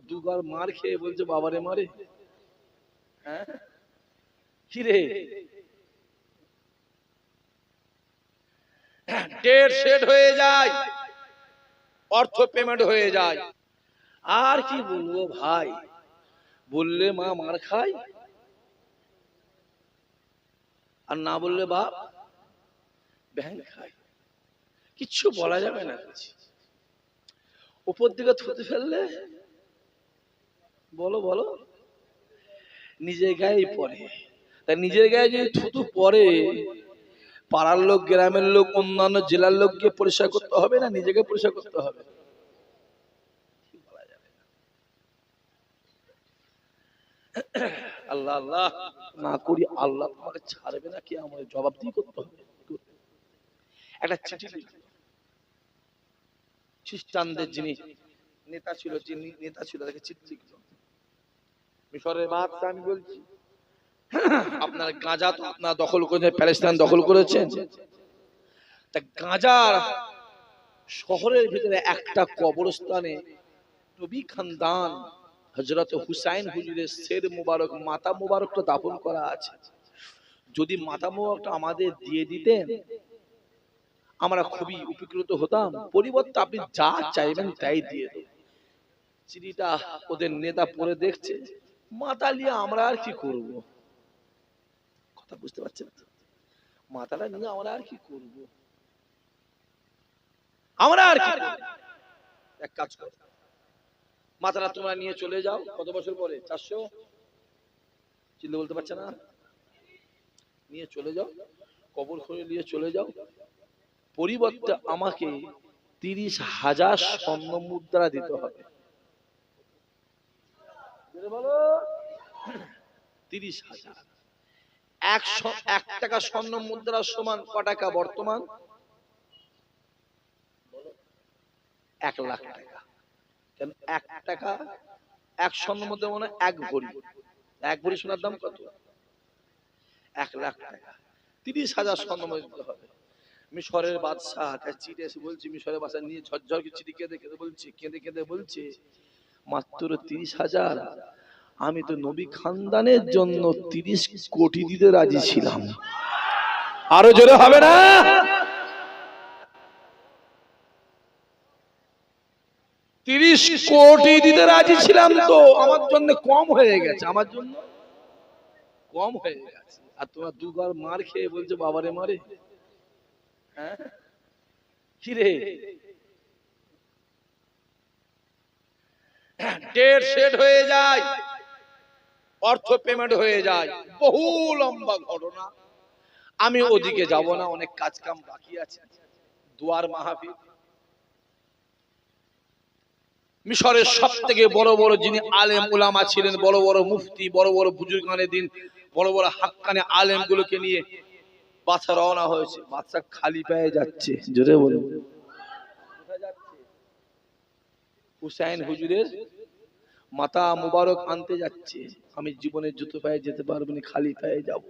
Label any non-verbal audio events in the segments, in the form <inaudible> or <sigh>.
দুবার মার খেয়ে বলছে বাবারে মারে। হ্যাঁ? কিরে? ডেট সেট হয়ে যায় অর্থ পেমেন্ট হয়ে যায়। আর কি বলব ভাই? বললে মা মার খায় আর না বললে বাপ ব্যাংক খায়। কিচ্ছু বলা যাবে না। উপর দিকে থুতে ফেললে বলো বলো। নিজের গায়েই পড়ে। তাই নিজের গায়ে যদি থুতু পড়ে, পাড়ার লোক, গ্রামের লোক, অন্যান্য জেলার লোককে পরিষ্কার করতে হবে না নিজেকে পরিষ্কার করতে হবে। আল্লাহ আল্লাহ, না করি আল্লাহ তোমাকে ছাড়বে না, কি আমাদের জবাব দিয়ে করতে হবে? একটা চিঠি খ্রিস্টানদের যিনি নেতা ছিল, যিনি নেতা ছিল, তাকে চিঠি লিখল মিশরের বাদশা আমি বলছি। <coughs> আপনার গাঁজা তো আপনার দখল করেছেন প্যালেস্তাইন দখল করেছেন। তা গাঁজার শহরের ভিতরে একটা কবরস্থানে নবী খানদান হজরত হুসাইন হুজুরের শের মুবারক মাতা মুবারকটা দাফন করা আছে। যদি মাতা মুবারকটা আমাদের দিয়ে দিতেন আমরা খুবই উপকৃত হতাম। পরিবর্তে আপনি যা চাইবেন তাই দিয়ে দেব। চিঠিটা ওদের নেতা পড়ে দেখছে। মাথা নিয়ে আমরা আর কি করব? কথা বুঝতে পারছেন? মাথাটা নিয়ে আমরা আর কি করব? আমরা আর কি এক কাজ করো। মাথাটা তোমরা নিয়ে চলে যাও। কত বছর পরে? চারশো? চিন্তা বলতে পারছে না? নিয়ে চলে যাও। কবর খুঁড়ে নিয়ে চলে যাও। পরিবর্তে আমাকে তিরিশ হাজার স্বর্ণ মুদ্রা দিতে হবে। এক টাকা স্বর্ণ মুদ্রার সমান ক টাকা বর্তমান? এক লাখ টাকা। কেন এক টাকা? এক স্বর্ণ মুদ্রা মানে এক ভরি। এক ভরি সোনার দাম কত? এক লাখ টাকা। তিরিশ হাজার স্বর্ণ মুদ্রা হবে। মিশরের বাদশাহ চিঠি এসে বলছে, মিশরের বাদশাহ নিয়ে ঝরঝর করে চিঠি কেঁদে কেঁদে বলছে, কেঁদে কেঁদে বলছে মাত্র তিরিশ হাজার। আমি তো নবী খানদানের জন্য তিরিশ কোটি দিতে রাজি ছিলাম। আরও জোরে হবে না? তিরিশ কোটি দিতে রাজি ছিলাম তো, আমার জন্য কম হয়ে গেছে, আমার জন্য কম হয়ে গেছে। আর তোমার দুবার মার খেয়ে বলছে, বাবারে মারে। হ্যাঁ? কিরে? ডেট সেট হয়ে যায়, অর্থ পেমেন্ট হয়ে যায়। বহু লম্বা ঘটনা। আমি ওদিকে যাব না, অনেক কাজ কাম বাকি আছে। দুয়ার মাহফিল। মিশরের সব থেকে বড় বড় যিনি আলেম উলামা ছিলেন, বড় বড় মুফতি, বড় বড় বুজুর্গানের দিন, বড় বড় হাক্কানে আলেম গুলোকে নিয়ে বাচ্চা রওনা হয়েছে। বাচ্চা খালি পায়ে যাচ্ছে। জোরে বলুন। হুসাইন হুজুরের মাতা মুবারক আনতে যাচ্ছে। আমি জীবনের জুতো পায়ে যেতে পারব না খালি পায়ে যাব।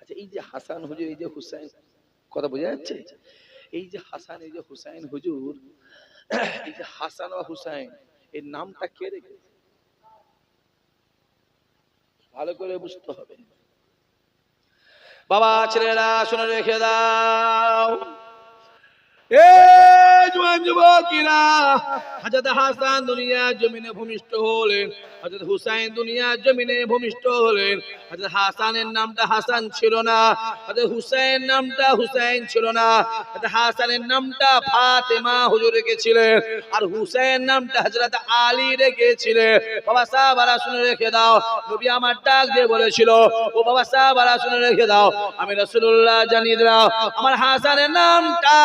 আচ্ছা এই যে হাসান হুজুর এই যে হুসাইন কথা বোঝা যাচ্ছে? এই যে হাসান এই যে হুসাইন হুজুর এই যে হাসান ও হুসাইন এর নামটা কে রেখেছে? ভালো করে বুঝতে হবে। বাবা ছেলেরা শুনে রেখে দাও। জমিনে ভূমিষ্ঠ হলেন হুসাইন দুনিয়া জমিনে ভূমিষ্ঠ হলেন হাসানের নামটা হাসান ছিল না হুসাইন নামটা হুসাইন ছিল না হাসানের নামটা ফাতেমা হুজুর রেখেছিলেন, আর হুসাইন নামটা হযরত আলী রেখেছিলেন। বাবা সাহাবারা শুনে রেখে দাও, নবী আমার ডাক দিয়ে বলেছিল, ও বাবা সাহাবারা শুনে রেখে দাও, আমি রাসূলুল্লাহ জানিয়ে দিলাম, আমার হাসানের নামটা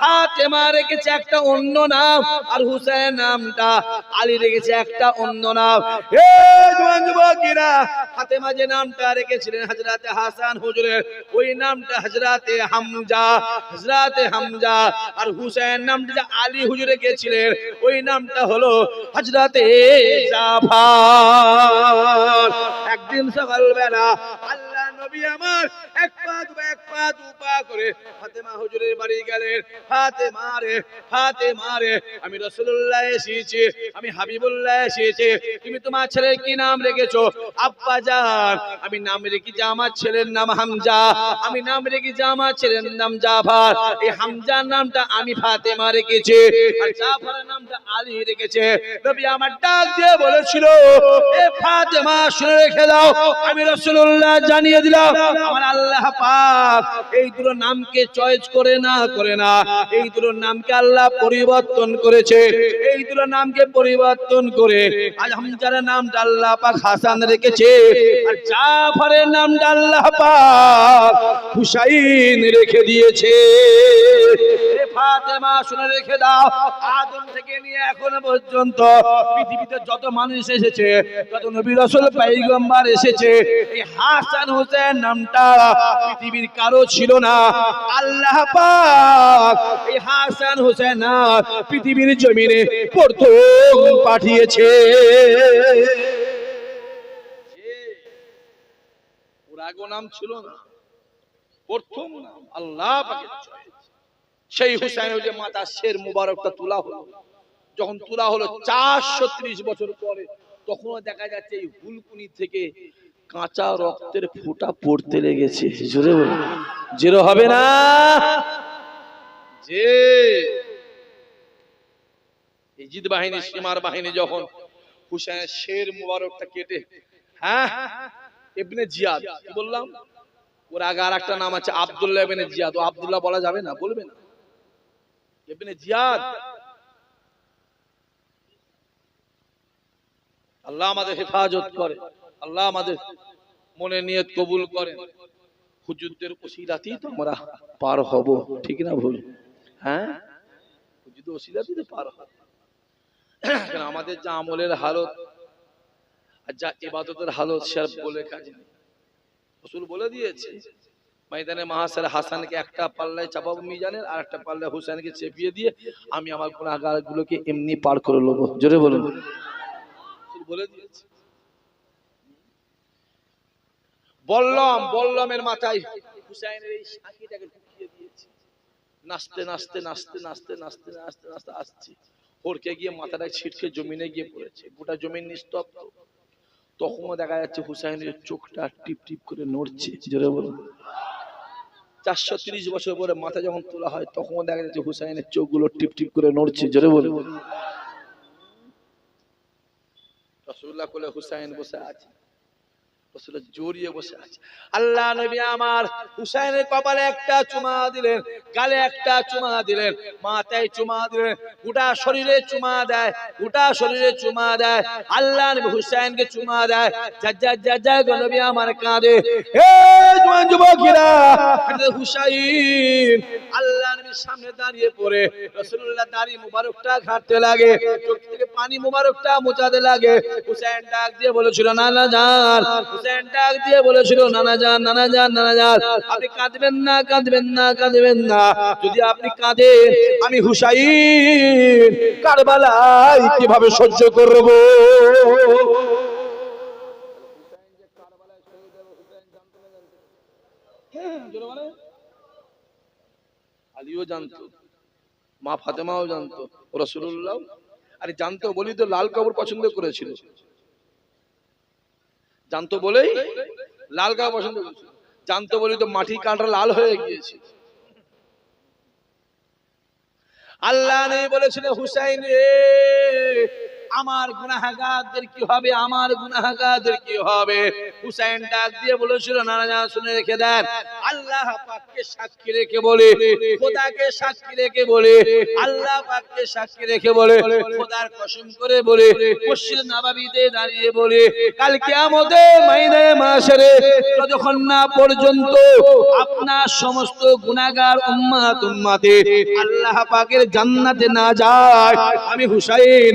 ফাতেমা রেখেছে একটা অন্য নাম, আর হুসাইন নামটা আলী রেখেছে একটা অন্য নাম। হে জওয়ান যুবকেরা ফাতেমা যে নামটা রেখেছিলেন হযরতে হাসান হুজুরের, ওই নামটা হযরতে হামজা হযরতে হামজা, আর হুসাইন নামটা যে আলী হুজুর রেখেছিলেন, ওই নামটা হলো হযরতে জাফর। একদিন সকালবেলা আল্লাহ নবী আমার এক পা দু এক পা দু পা করে ফাতেমা হুজুরের বাড়ি গেলেন ফাতেমা রে ফাতেমা রে, আমি রাসূলুল্লাহ এসেছি, আমি হাবিবুল্লাহ এসেছি। তুমি তোমার কি নাম রেখেছো? আব্বা আমি নাম রেখেছি আমার ছেলের নাম হামজা। আমি নাম রেখেছি আমার ছেলের নাম জাফর। এই হামজার নামটা আমি ফাতেমা রেখেছি। আর জাফরের নামটা আলী রেখেছে। আমার ডাক দিয়ে বলেছিল, এ ফাতেমা, শুনে রেখে দাও। আমি রাসূলুল্লাহ জানিয়ে দিলাম আমার আল্লাহ পাক এই দুটো নামকে চয়েস করে না করে না। এই দুটো নামকে আল্লাহ পরিবর্তন করেছে। এই দুটো নামকে পরিবর্তন করে আজ হামজার আল্লাহ পাক হাসান রেখেছে। আর জাফরের নামটা আল্লাহ পাক হুসাইন রেখে দিয়েছে। এখনও পর্যন্ত পৃথিবীতে যত মানুষ এসেছে, যত নবী রাসূল, পয়গম্বর এসেছে, এই হাসান হোসেন নামটা পৃথিবীর কারও ছিল না। আল্লাহ পাক এই হাসান হোসেন পৃথিবীর জমিনে প্রথম পাঠিয়েছে। নাম ছিল না, প্রথম নাম আল্লাহ সেই হুসাইনের যে মাথা শের মুবারকটা তোলা হলো। যখন তোলা হলো চারশো ত্রিশ বছর পরে, তখনও দেখা যাচ্ছে এই হুলকুনি থেকে কাঁচা রক্তের ফোঁটা পড়তে লেগেছে। জোরে বলো জেরো হবে না। যে ইজিদ বাহিনী, সীমার বাহিনী যখন হুসাইনের শের মুবারকটা কেটে হ্যাঁ ইবনে জিয়াদ, কি বললাম? ওর আগে আর একটা নাম আছে, আব্দুল্লাহ ইবনে জিয়াদ। ও আব্দুল্লাহ বলা যাবে না, বলবে না। ইবনে জিয়াদ। আল্লাহ আমাদের হেফাজত করে। আল্লাহ আমাদের মনে নিয়ত কবুল করেন। হুজুরদের ওসিলাতেই তো আমরা পার হব, ঠিক না ভুল? হ্যাঁ? হুজুরদের ওসিলাতেই তো পার হব। আমাদের যা আমলের হালত আর যা ইবাদতের হালত সে বলে কাজ নেই। বলে দিয়েছে, ময়দানে মাহাসার হাসানকে একটা পাল্লায় চাপাবো মিজানের, আর একটা পাল্লায় হুসেনকে চেপিয়ে দিয়ে আমি আমার গুণাগার গুলোকে এমনি পার করে নেব। জোরে বলুন। বলে দিয়েছে বললাম বললামের মাথায়। হুসাইনের এই সাকিটাকে ঢুকিয়ে দিয়েছে। নাচতে নাচতে নাচতে নাচতে নাচতে নাচতে নাচতে আসছে। ওরকে গিয়ে মাথাটা ছিটকে জমিনে গিয়ে পড়েছে। গোটা জমিন নিস্তব্ধ। তখনও দেখা যাচ্ছে হুসাইনের চোখটা টিপ টিপ করে নড়ছে। জোরে বলুন। চারশো তিরিশ বছর পরে মাথা যখন তোলা হয় তখনও দেখা যাচ্ছে হুসাইনের চোখগুলো টিপ টিপ করে নড়ছে। জোরে বলুন। রসুল্লাহ কোলে হুসাইন বসে আছে। জড়িয়ে বসে আছে। আল্লাহ নবী আমার হুসাইনের কপালে একটা চুমা দিলেন একটা চুমা দিলেন, মাথায় চুমা দিলেন, গোটা শরীরে চুমা দেয়, গোটা শরীরে চুমা দেয়, আল্লাহ নবী হুসাইনকে চুমা দেয়। যা যা যা গো নবী আমার কাঁদে। হে জওয়ান যুবকেরা হুসাইন, আল্লাহ সামনে দাঁড়িয়ে পড়ে। রাসূলুল্লাহ দাড়ি মুবারকটা ঘাটতে লাগে, চোখ থেকে পানি মুবারকটা মোচাতে লাগে। হুসাইন ডাক দিয়ে বলেছিল, না না জান আমি হুসাইন কীভাবে সহ্য করব? জানতো, মা ফাতেমাও জানতো রসুল্লাহ আরে জানতো, বলি তো, লাল কাপড় পছন্দ করেছিল। জানতো বলেই লাল গা পছন্দ জানতো বলেই তো মাটির কাঁটা লাল হয়ে গিয়েছে। আল্লাহ নেই বলেছিলেন, হুসাইন রে আমার গুনাহগারদের কি হবে? আমার গুনাহগারদের কি হবে? হুসাইন ডাক দিয়ে বলেছিল জানা শুনে রেখে দেন। আল্লাহ পাককে সাক্ষী রেখে বলে, খোদাকে সাক্ষী রেখে বলে, আল্লাহ পাককে সাক্ষী রেখে বলে, খোদার কসম করে বলে, মসজিদ নবাবিতে দাঁড়িয়ে বলে, কাল কিয়ামতে মাইনে মাসরে যতক্ষণ না পর্যন্ত আপনার সমস্ত গুনাহগার উম্মাত উম্মাতে আল্লাহ পাকের জান্নাতে না যায়। আমি হুসাইন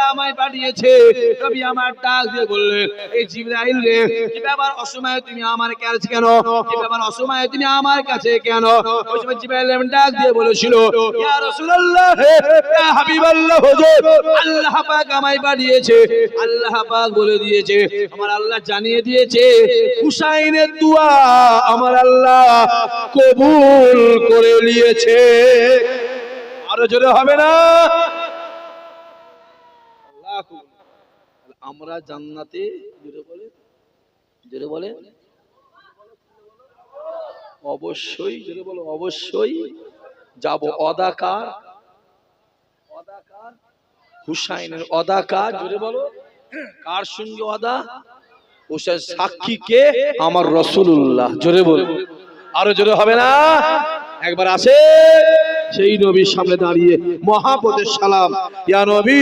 আল্লাহ আমায় পাঠিয়েছে। আমার ডাক দিয়ে বললেন, এই রে কি ব্যাপার অসময়ে তুমি আমার কাছে কেন? কি ব্যাপার অসময়ে তুমি আমার কাছে কেন? ওই সময় ডাক দিয়ে বলেছিল, ইয়া রাসূলুল্লাহ, ইয়া হাবিবাল্লাহ, হুজুর, আল্লাহ পাক আমায় পাঠিয়েছে, আল্লাহ পাক বলে দিয়েছে, আমার আল্লাহ জানিয়ে দিয়েছে, হুসাইনের দোয়া আমার আল্লাহ কবুল করে নিয়েছে। আরও জোরে হবে না আল্লাহ কবুল। আমরা জান্নাতে জোরে বলে জোরে বলে, অবশ্যই জোরে বলো, অবশ্যই যাব। অদাকার অদাকার হুসাইনের অদাকার, জোরে বলো, কার সঙ্গে অদা? হুসাইন সাক্ষী কে? আমার রসুল্লাহ জোরে বলো। আরও জোরে হবে না? একবার আসে। সেই নবীর সামনে দাঁড়িয়ে মহাপদের সালাম। ইয়া নবী!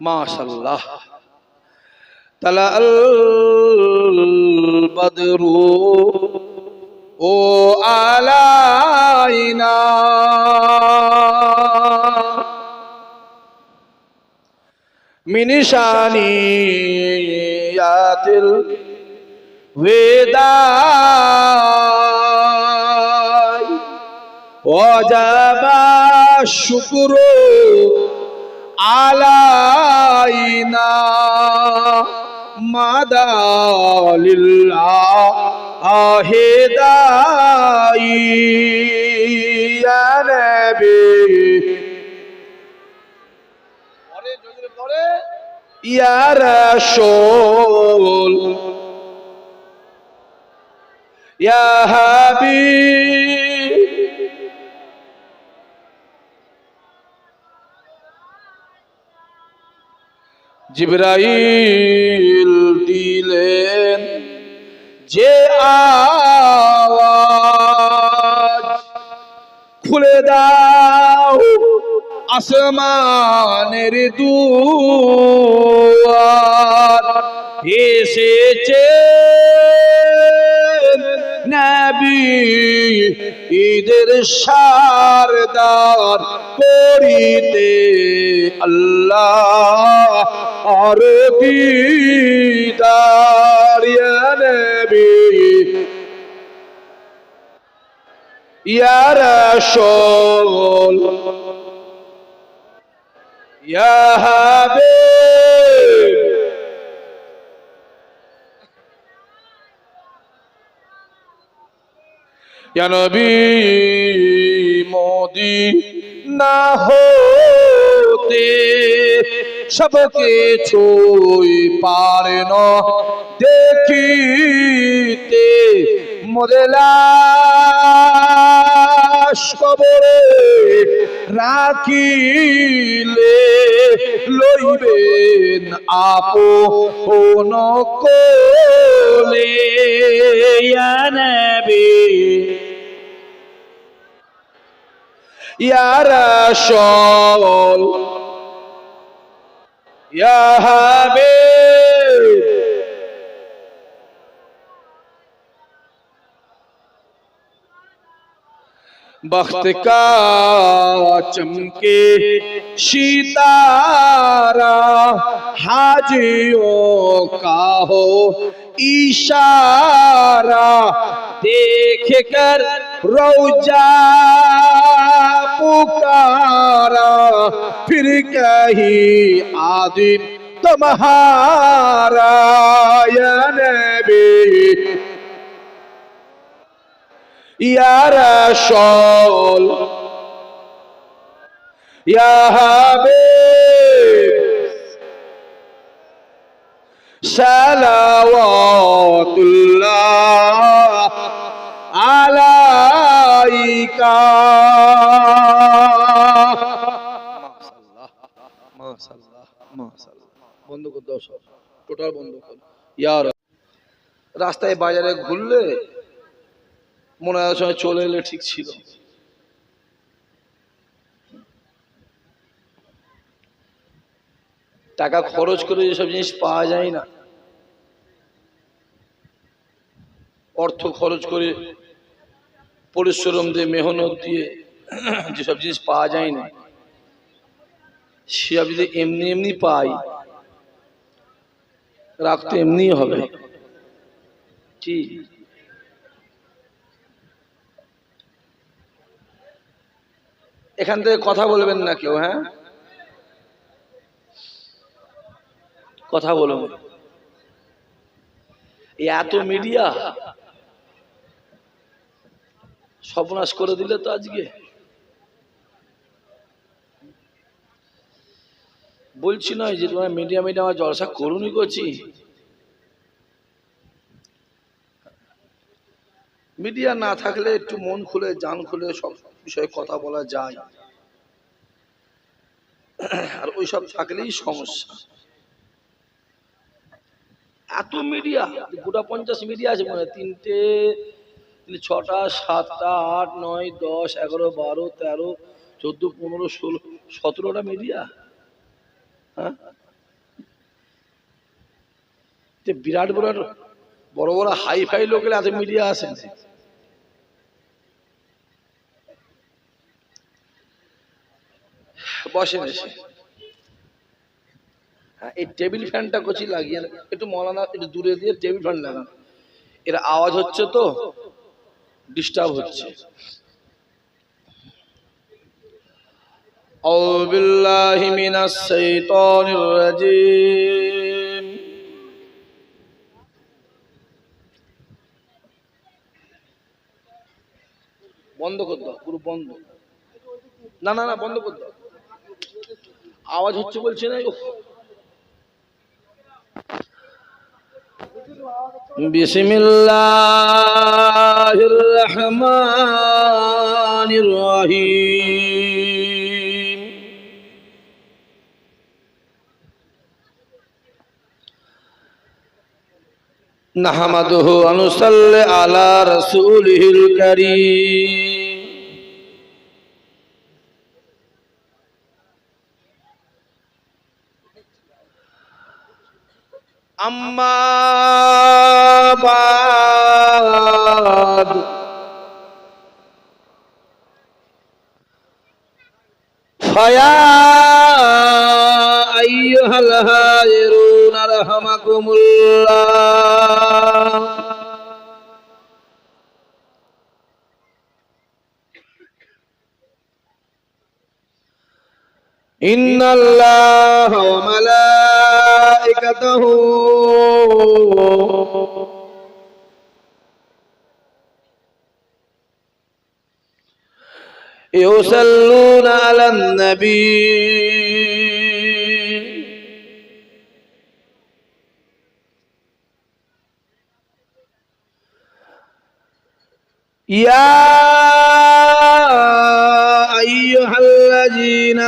মাশাল্লাহ তালা আল বদরু ও আলাইনা মিনিশানি ইয়াতিল বেদাই ওয়াজাবা শুকরু আলাইনা মাদালিল্লাহ আহেদাই ইয়া নবী। রাসূল ইয়া হাবিব। জিব্রাইল দিলেন যে আওয়াজ খুলে দাও। আসমানের দুয়ার এসেছে নবী ঈদের সারদার করিতে আল্লাহ আর দিদার ইয়া নবী। ইয়া রাসূল ইয়া হাবিব। ইয়া না হতে সবকে ছুই পারে ন দেখিতে মোদেলাশ কবরে রাখিলে লইবেন আপো কোলে নবী। ইয়া রাসূল ইয়া बख्त का चमके सितारा हाजियों का हो इशारा देख कर रोजा पुकारा फिर कही आदिम तुम्हारा या नबी يا رسول يا حبيب صلوات الله عليك বন্ধ করে দাও সব টোটাল বন্ধ কর ইয়ার রাস্তায় বাজারে ঘুরলে মনে হয় সময় চলে এলে ঠিক ছিল। টাকা খরচ করে যেসব জিনিস পাওয়া যায় না, অর্থ খরচ করে পরিশ্রম দিয়ে, মেহনত দিয়ে যেসব জিনিস পাওয়া যায় না, সে যদি এমনি এমনি পাই, রাখতে এমনি হবে। কি? এখান থেকে কথা বলবেন না কেউ হ্যাঁ? কথা বলুন। এত মিডিয়া। সর্বনাশ করে দিলে তো আজকে। বলছি নয় যে তোমার মিডিয়া মিডিয়া আমার জলসা করুনই করছি। মিডিয়া না থাকলে একটু মন খুলে, জান খুলে সব বিষয়ে কথা বলা যায়। আর ওই সব থাকলেই সমস্যা। এত মিডিয়া গোটা পঞ্চাশ মিডিয়া আছে মনে তিনটে, ছটা সাতটা আট নয় দশ এগারো বারো তেরো চোদ্দ পনেরো ষোলো সতেরোটা মিডিয়া হ্যাঁ? বিরাট বিরাট বড় বড় হাই ফাই লোকের এত মিডিয়া আছে বসেন এসে হ্যাঁ এই টেবিল ফ্যানটা কচি লাগিয়ে না। একটু মলানা একটু দূরে দিয়ে টেবিল ফ্যান লাগান এর আওয়াজ হচ্ছে তো ডিস্টার্ব হচ্ছে أعوذ بالله من الشيطان الرجيم বন্ধ কর দাও পুরো বন্ধ না না না বন্ধ কর দাও আওয়াজ হচ্ছে বলছে না উফ। بسم الله الرحمن الرحيم نحمده ونصلي على رسوله الكريم أما بعد فيا أيها الهاجرون رحمكم الله إن الله وملائكته يصلون على النبي. يا أيها الذين